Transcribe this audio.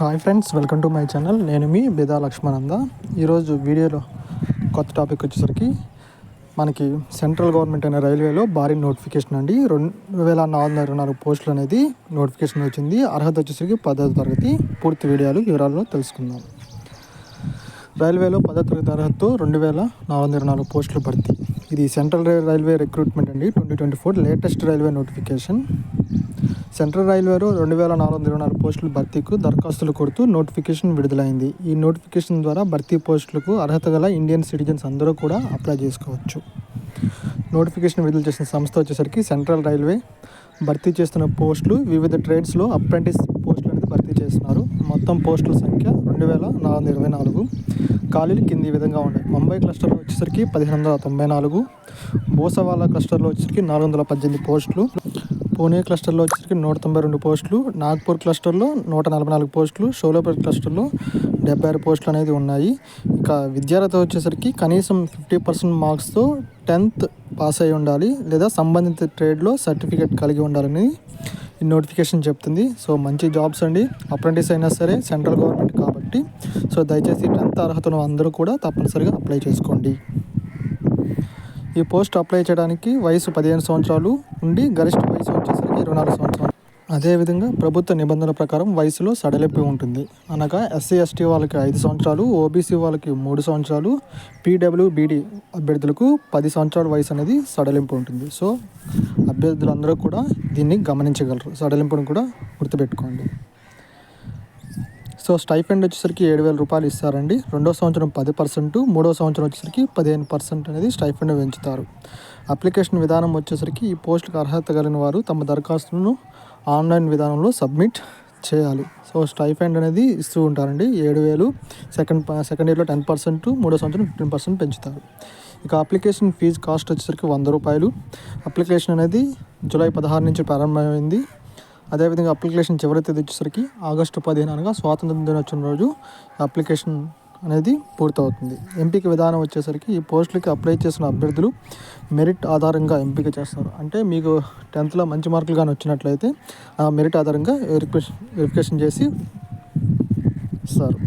Hi friends welcome to my channel నేను మీ బేదా లక్ష్మణంద. ఈరోజు వీడియోలో కొత్త టాపిక్ వచ్చేసరికి మనకి సెంట్రల్ గవర్నమెంట్ అయిన రైల్వేలో భారీ నోటిఫికేషన్ అండి. రెండు వేల నాలుగు వందల ఇరవై నాలుగు పోస్టులు అనేది నోటిఫికేషన్ వచ్చింది. అర్హత వచ్చేసరికి పదో తరగతి. పూర్తి వీడియోలు వివరాలను తెలుసుకుందాం. రైల్వేలో పదో తరగతి అర్హతతో రెండు వేల నాలుగు వందల ఇరవై నాలుగు పోస్టులు భర్తీ. ఇది సెంట్రల్ రైల్వే రిక్రూట్మెంట్ అండి. Twenty twenty four latest railway notification. Central రైల్వేలో రెండు వేల నాలుగు వందల ఇరవై నాలుగు పోస్టుల భర్తీకు దరఖాస్తులు కొడుతూ నోటిఫికేషన్ విడుదలైంది. ఈ నోటిఫికేషన్ ద్వారా భర్తీ పోస్టులకు అర్హత గల ఇండియన్ సిటిజన్స్ అందరూ కూడా అప్లై చేసుకోవచ్చు. నోటిఫికేషన్ విడుదల చేసిన సంస్థ వచ్చేసరికి సెంట్రల్ రైల్వే భర్తీ చేస్తున్న పోస్టులు వివిధ ట్రేడ్స్లో అప్రెంటిస్ పోస్టులు అనేది భర్తీ చేస్తున్నారు. మొత్తం పోస్టుల సంఖ్య రెండు వేల నాలుగు వందల ఇరవై నాలుగు. ఖాళీలు కింది విధంగా ఉన్నాయి. ముంబై క్లస్టర్లో వచ్చేసరికి పదిహేను వందల తొంభై నాలుగు. బోసవాలా క్లస్టర్లో వచ్చేసరికి నాలుగు వందల పద్దెనిమిది పోస్టులు. పూణే క్లస్టర్లో వచ్చేసరికి నూట తొంభై రెండు పోస్టులు నాగ్పూర్ క్లస్టర్లో నూట నలభై నాలుగు పోస్టులు షోలాపూర్ క్లస్టర్లో డెబ్బై ఆరు పోస్టులు అనేది ఉన్నాయి. ఇక విద్యార్థి వచ్చేసరికి కనీసం ఫిఫ్టీ పర్సెంట్ మార్క్స్తో టెన్త్ పాస్ అయి ఉండాలి లేదా సంబంధిత ట్రేడ్లో సర్టిఫికేట్ కలిగి ఉండాలని ఈ నోటిఫికేషన్ చెప్తుంది. సో మంచి జాబ్స్ అండి. అప్రెంటిస్ అయినా సరే సెంట్రల్ గవర్నమెంట్ కాబట్టి. సో దయచేసి టెన్త్ అర్హతను అందరూ కూడా తప్పనిసరిగా అప్లై చేసుకోండి. ఈ పోస్ట్ అప్లై చేయడానికి వయసు పదిహేను సంవత్సరాలు ఉండి గరిష్ట వయసు వచ్చేసరికి ఇరవై నాలుగు సంవత్సరాలు. అదేవిధంగా ప్రభుత్వ నిబంధనల ప్రకారం వయసులో సడలింపు ఉంటుంది. అనగా ఎస్సీ ఎస్టీ వాళ్ళకి ఐదు సంవత్సరాలు ఓబీసీ వాళ్ళకి మూడు సంవత్సరాలు పీడబ్ల్యూబీడీ అభ్యర్థులకు పది సంవత్సరాల వయసు అనేది సడలింపు ఉంటుంది. సో అభ్యర్థులందరూ కూడా దీన్ని గమనించగలరు. సడలింపును కూడా గుర్తుపెట్టుకోండి. సో స్టైఫండ్ వచ్చేసరికి ఏడు వేల రూపాయలు ఇస్తారండి. రెండో సంవత్సరం పది పర్సెంట్ మూడో సంవత్సరం వచ్చేసరికి పదిహేను పర్సెంట్ అనేది స్టైఫెండ్ పెంచుతారు. అప్లికేషన్ విధానం వచ్చేసరికి ఈ పోస్టులకు అర్హత కలిగిన వారు తమ దరఖాస్తును ఆన్లైన్ విధానంలో సబ్మిట్ చేయాలి. సో స్టైఫెండ్ అనేది ఇస్తూ ఉంటారండి. ఏడు వేలు సెకండ్ సెకండ్ ఇయర్లో టెన్ పర్సెంట్ మూడో సంవత్సరం ఫిఫ్టీన్ పర్సెంట్ పెంచుతారు. ఇక అప్లికేషన్ ఫీజు కాస్ట్ వచ్చేసరికి వంద రూపాయలు. అప్లికేషన్ అనేది జూలై పదహారు నుంచి ప్రారంభమైంది. అదేవిధంగా అప్లికేషన్ చివరి తేదీ వచ్చేసరికి ఆగస్టు పదిహేను అనగా స్వాతంత్ర దినోత్సవం రోజు అప్లికేషన్ అనేది పూర్తవుతుంది. ఎంపిక విధానం వచ్చేసరికి ఈ పోస్టులకి అప్లై చేసిన అభ్యర్థులు మెరిట్ ఆధారంగా ఎంపిక చేస్తారు. అంటే మీకు టెన్త్లో మంచి మార్కులు కానీ వచ్చినట్లయితే ఆ మెరిట్ ఆధారంగా వెరిఫికేషన్ వెరిఫికేషన్ చేసి ఇస్తారు